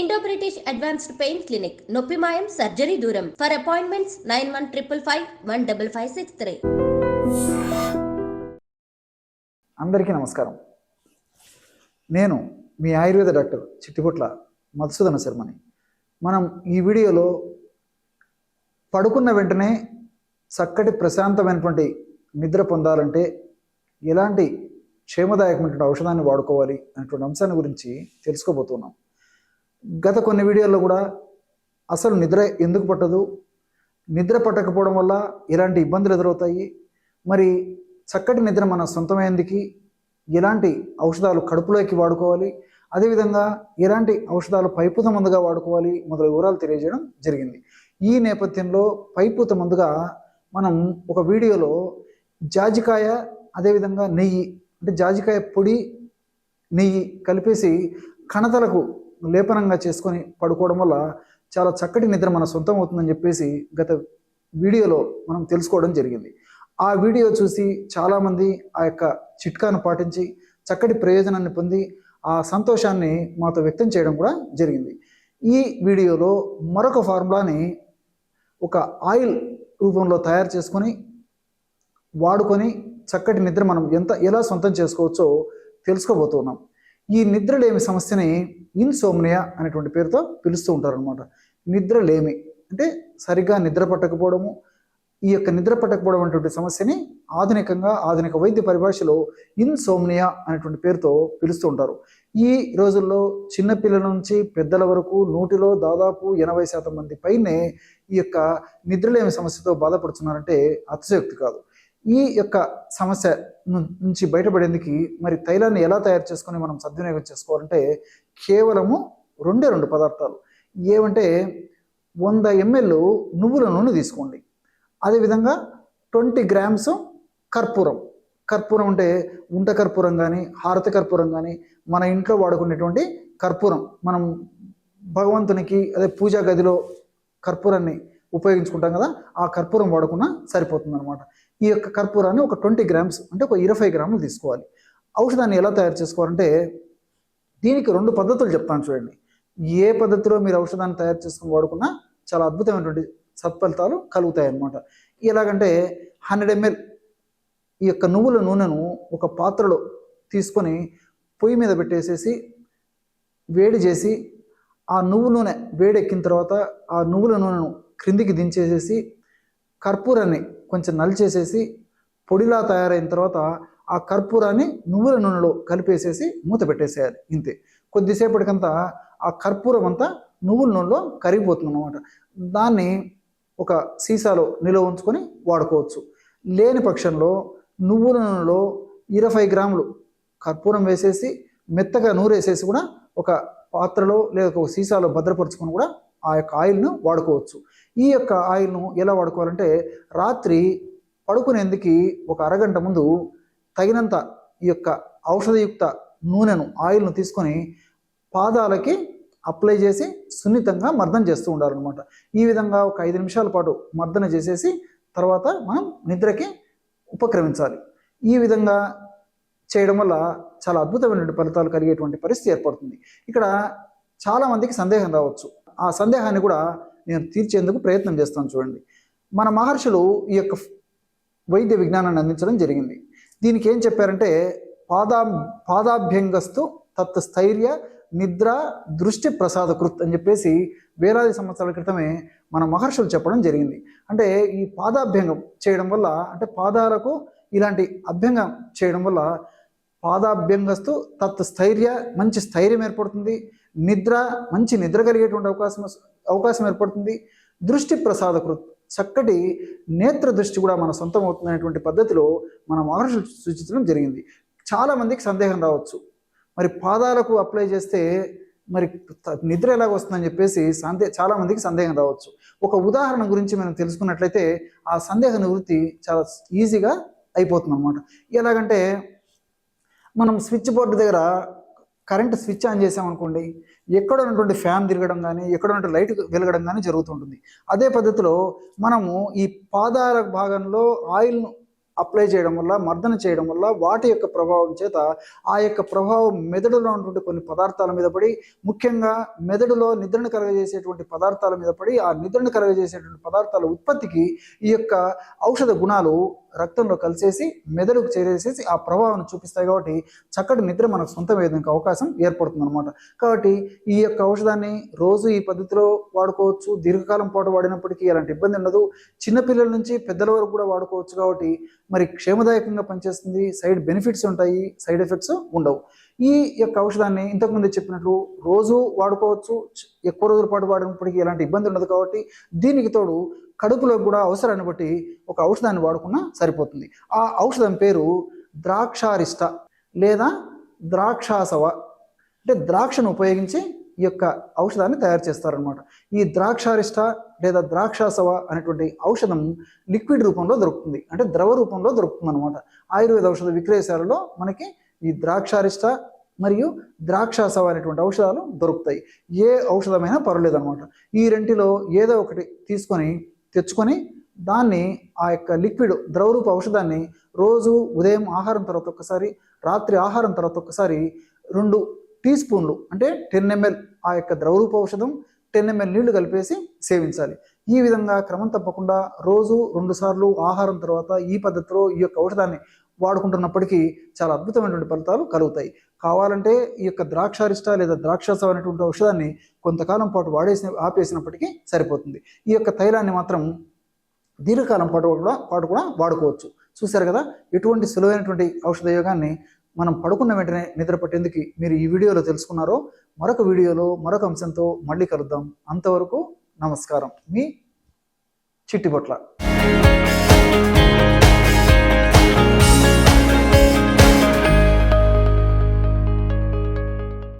Indo British advanced pain clinic నొప్పి మాయం surgery దూరం for appointments nine one triple five one double five six three అందరికీ నమస్కారం. నేను మీ ఆయుర్వేద డాక్టర్ చిట్టిపుట్ల మధుసూదన శర్మని. మనం ఈ వీడియోలో పడుకున్న వెంటనే చక్కటి ప్రశాంతమైనటువంటి నిద్ర పొందాలంటే ఎలాంటి క్షేమదాయకమైనటువంటి ఔషధాన్ని వాడుకోవాలి అనేటువంటి అంశాన్ని గురించి తెలుసుకోబోతున్నాం. గత కొన్ని వీడియోల్లో కూడా అసలు నిద్ర ఎందుకు పట్టదు? నిద్ర పట్టకపోవడం వల్ల ఎలాంటి ఇబ్బందులు ఎదురవుతాయి? మరి చక్కటి నిద్ర మన సొంతమైనందుకు ఎలాంటి ఔషధాలు కడుపులోకి వాడుకోవాలి? అదేవిధంగా ఎలాంటి ఔషధాలు పైపుత మందుగా వాడుకోవాలి మొదలగు వివరాలు తెలియజేయడం జరిగింది. ఈ నేపథ్యంలో పైపుత మందుగా మనం ఒక వీడియోలో జాజికాయ అదేవిధంగా నెయ్యి అంటే జాజికాయ పొడి నెయ్యి కలిపేసి కణతలకు లేపనంగా చేసుకొని పడుకోవడం వల్ల చాలా చక్కటి నిద్ర మన సొంతం అవుతుందని చెప్పేసి గత వీడియోలో మనం తెలుసుకోవడం జరిగింది. ఆ వీడియో చూసి చాలామంది ఆ యొక్క చిట్కాను పాటించి చక్కటి ప్రయోజనాన్ని పొంది ఆ సంతోషాన్ని మాతో వ్యక్తం చేయడం కూడా జరిగింది. ఈ వీడియోలో మరొక ఫార్ములాని ఒక ఆయిల్ రూపంలో తయారు చేసుకొని వాడుకొని చక్కటి నిద్ర మనం ఎంత ఎలా సొంతం చేసుకోవచ్చో తెలుసుకోబోతున్నాం. ఈ నిద్రలేమి సమస్యని ఇన్సోమ్నియా అనేటువంటి పేరుతో పిలుస్తూ ఉంటారు అనమాట నిద్రలేమి. అంటే సరిగ్గా నిద్ర పట్టకపోవడము ఈ యొక్క నిద్ర పట్టకపోవడం అనేటువంటి సమస్యని ఆధునికంగా ఆధునిక వైద్య పరిభాషలో ఇన్సోమ్నియా అనేటువంటి పేరుతో పిలుస్తూ ఉంటారు. ఈ రోజుల్లో చిన్నపిల్లల నుంచి పెద్దల వరకు నూటిలో దాదాపు ఎనభై శాతం మంది పైనే ఈ యొక్క నిద్రలేమి సమస్యతో బాధపడుతున్నారంటే అతిశయోక్తి కాదు. ఈ యొక్క సమస్య నుంచి బయటపడేందుకు మరి తైలాన్ని ఎలా తయారు చేసుకొని మనం సద్వినియోగం చేసుకోవాలంటే కేవలము రెండే రెండు పదార్థాలు. ఏమంటే వంద ఎంఎల్ నువ్వుల నూనె తీసుకోండి. అదేవిధంగా ట్వంటీ గ్రామ్స్ కర్పూరం. కర్పూరం అంటే ఉంట కర్పూరం కానీ హారతి కర్పూరం కానీ మన ఇంట్లో వాడుకునేటువంటి కర్పూరం. మనం భగవంతునికి అదే పూజా గదిలో కర్పూరాన్ని ఉపయోగించుకుంటాం కదా ఆ కర్పూరం వాడుకున్నా సరిపోతుంది అనమాట ఈ యొక్క కర్పూరాన్ని ఒక ట్వంటీ గ్రామ్స్ అంటే ఒక ఇరవై గ్రాములు తీసుకోవాలి. ఔషధాన్ని ఎలా తయారు చేసుకోవాలంటే దీనికి రెండు పద్ధతులు చెప్తాను చూడండి. ఏ పద్ధతిలో మీరు ఔషధాన్ని తయారు చేసుకుని వాడుకున్నా చాలా అద్భుతమైనటువంటి సత్ఫలితాలు కలుగుతాయి అన్నమాట ఎలాగంటే హండ్రెడ్ ఎంఎల్ ఈ యొక్క నువ్వుల నూనెను ఒక పాత్రలో తీసుకొని పొయ్యి మీద పెట్టేసేసి వేడి చేసి ఆ నువ్వు నూనె వేడెక్కిన తర్వాత ఆ నువ్వుల నూనెను క్రిందికి దించేసేసి కర్పూరాన్ని కొంచెం నలిచేసేసి పొడిలా తయారైన తర్వాత ఆ కర్పూరాన్ని నువ్వుల నూనెలో కలిపేసేసి మూత పెట్టేసేయాలి. ఇంతే. కొద్దిసేపటికంతా ఆ కర్పూరం అంతా నువ్వుల నూనెలో కరిగిపోతుంది అనమాట దాన్ని ఒక సీసాలో నిల్వ ఉంచుకొని వాడుకోవచ్చు. లేని పక్షంలో నువ్వుల నూనెలో ఇరవై గ్రాములు కర్పూరం వేసేసి మెత్తగా నూరేసేసి కూడా ఒక పాత్రలో లేదా ఒక సీసాలో భద్రపరుచుకొని కూడా ఆ యొక్క ఆయిల్ను వాడుకోవచ్చు. ఈ యొక్క ఆయిల్ను ఎలా వాడుకోవాలంటే రాత్రి పడుకునేందుకు ఒక అరగంట ముందు తగినంత ఈ యొక్క ఔషధయుక్త నూనెను ఆయిల్ను తీసుకొని పాదాలకి అప్లై చేసి సున్నితంగా మర్దన చేస్తూ ఉండాలన్నమాట. ఈ విధంగా ఒక ఐదు నిమిషాల పాటు మర్దన చేసేసి తర్వాత మనం నిద్రకి ఉపక్రమించాలి. ఈ విధంగా చేయడం వల్ల చాలా అద్భుతమైనటువంటి ఫలితాలు కలిగేటువంటి పరిస్థితి ఏర్పడుతుంది. ఇక్కడ చాలామందికి సందేహం రావచ్చు. ఆ సందేహాన్ని కూడా నేను తీర్చేందుకు ప్రయత్నం చేస్తాను చూడండి. మన మహర్షులు ఈ యొక్క వైద్య విజ్ఞానాన్ని అందించడం జరిగింది. దీనికి ఏం చెప్పారంటే పాదా పాదాభ్యంగస్తు తత్ స్థైర్య నిద్ర దృష్టి ప్రసాద కృత్ అని చెప్పేసి వేలాది సంవత్సరాల క్రితమే మన మహర్షులు చెప్పడం జరిగింది. అంటే ఈ పాదాభ్యంగం చేయడం వల్ల అంటే పాదాలకు ఇలాంటి అభ్యంగం చేయడం వల్ల పాదాభ్యంగస్తు తత్ స్థైర్య మంచి స్థైర్యం ఏర్పడుతుంది. నిద్ర మంచి నిద్ర కలిగేటువంటి అవకాశం అవకాశం ఏర్పడుతుంది. దృష్టి ప్రసాదకృత్ చక్కటి నేత్ర దృష్టి కూడా మన సొంతం అవుతుందనేటువంటి పద్ధతిలో మన మహర్షులు సూచించడం జరిగింది. చాలా మందికి సందేహం రావచ్చు. మరి పాదాలకు అప్లై చేస్తే మరి త- నిద్ర ఎలాగ వస్తుందని చెప్పేసి సందే చాలా మందికి సందేహం రావచ్చు. ఒక ఉదాహరణ గురించి మనం తెలుసుకున్నట్లయితే ఆ సందేహ నివృత్తి చాలా ఈజీగా అయిపోతుంది అనమాట ఎలాగంటే మనం స్విచ్ బోర్డు దగ్గర కరెంట్ స్విచ్ ఆన్ చేసామనుకోండి ఎక్కడ ఉన్నటువంటి ఫ్యాన్ తిరగడం కానీ ఎక్కడ ఉన్నటువంటి లైట్ వెలగడం కానీ జరుగుతుంటుంది. అదే పద్ధతిలో మనము ఈ పాదాల భాగంలో ఆయిల్ను అప్లై చేయడం వల్ల మర్దన చేయడం వల్ల వాటి యొక్క ప్రభావం చేత ఆ యొక్క ప్రభావం మెదడులో ఉన్నటువంటి కొన్ని పదార్థాల మీద పడి ముఖ్యంగా మెదడులో నిద్రను కలగజేసేటువంటి పదార్థాల మీద పడి ఆ నిద్రను కలగజేసేటువంటి పదార్థాల ఉత్పత్తికి ఈ యొక్క ఔషధ గుణాలు రక్తంలో కలిసేసి మెదడుకు చేరేసేసి ఆ ప్రభావం చూపిస్తాయి కాబట్టి చక్కటి నిద్ర మనకు సొంతం సొంతమయ్యేందుకు అవకాశం ఏర్పడుతుంది అనమాట కాబట్టి ఈ యొక్క ఔషధాన్ని రోజు ఈ పద్ధతిలో వాడుకోవచ్చు. దీర్ఘకాలం పాటు వాడినప్పటికీ ఎలాంటి ఇబ్బంది ఉండదు. చిన్నపిల్లల నుంచి పెద్దల వరకు కూడా వాడుకోవచ్చు కాబట్టి మరి క్షేమదాయకంగా పనిచేస్తుంది. సైడ్ బెనిఫిట్స్ ఉంటాయి. సైడ్ ఎఫెక్ట్స్ ఉండవు. ఈ యొక్క ఔషధాన్ని ఇంతకుముందు చెప్పినట్లు రోజు వాడుకోవచ్చు. ఎక్కువ రోజుల పాటు వాడినప్పటికీ ఎలాంటి ఇబ్బంది ఉండదు కాబట్టి దీనికి తోడు కడుపులో కూడా అవసరాన్ని బట్టి ఒక ఔషధాన్ని వాడుకున్నా సరిపోతుంది. ఆ ఔషధం పేరు ద్రాక్షారిష్ట లేదా ద్రాక్షాసవ అంటే ద్రాక్షను ఉపయోగించి ఈ యొక్క ఔషధాన్ని తయారు చేస్తారనమాట ఈ ద్రాక్షారిష్ట లేదా ద్రాక్షాసవ అనేటువంటి ఔషధం లిక్విడ్ రూపంలో దొరుకుతుంది. అంటే ద్రవ రూపంలో దొరుకుతుంది అనమాట ఆయుర్వేద ఔషధ విక్రయశాలలో మనకి ఈ ద్రాక్షారిష్ట మరియు ద్రాక్షాసవ అనేటువంటి ఔషధాలు దొరుకుతాయి. ఏ ఔషధమైనా పర్వాలేదు అనమాట ఈ రెంటిలో ఏదో ఒకటి తీసుకొని తెచ్చుకొని దాన్ని ఆ యొక్క లిక్విడ్ ద్రవరూప ఔషధాన్ని రోజు ఉదయం ఆహారం తర్వాత ఒక్కసారి రాత్రి ఆహారం తర్వాత ఒకసారి రెండు టీ స్పూన్లు అంటే టెన్ ఎంఎల్ ఆ యొక్క ద్రవరూప ఔషధం టెన్ ఎంఎల్ నీళ్ళు కలిపేసి సేవించాలి. ఈ విధంగా క్రమం తప్పకుండా రోజు రెండు సార్లు ఆహారం తర్వాత ఈ పద్ధతిలో ఈ యొక్క ఔషధాన్ని వాడుకుంటున్నప్పటికీ చాలా అద్భుతమైనటువంటి ఫలితాలు కలుగుతాయి. కావాలంటే ఈ యొక్క ద్రాక్షారిష్ట లేదా ద్రాక్షాస అనేటువంటి ఔషధాన్ని కొంతకాలం పాటు వాడేసిన ఆపేసినప్పటికీ సరిపోతుంది. ఈ యొక్క తైలాన్ని మాత్రం దీర్ఘకాలం పాటు కూడా పాటు కూడా వాడుకోవచ్చు. చూశారు కదా? ఎటువంటి సులువైనటువంటి ఔషధ యోగాన్ని మనం పడుకున్న వెంటనే నిద్ర పట్టేందుకు మీరు ఈ వీడియోలో తెలుసుకున్నారో మరొక వీడియోలో మరొక అంశంతో మళ్ళీ కలుద్దాం. అంతవరకు నమస్కారం. మీ చిట్టిపొట్ల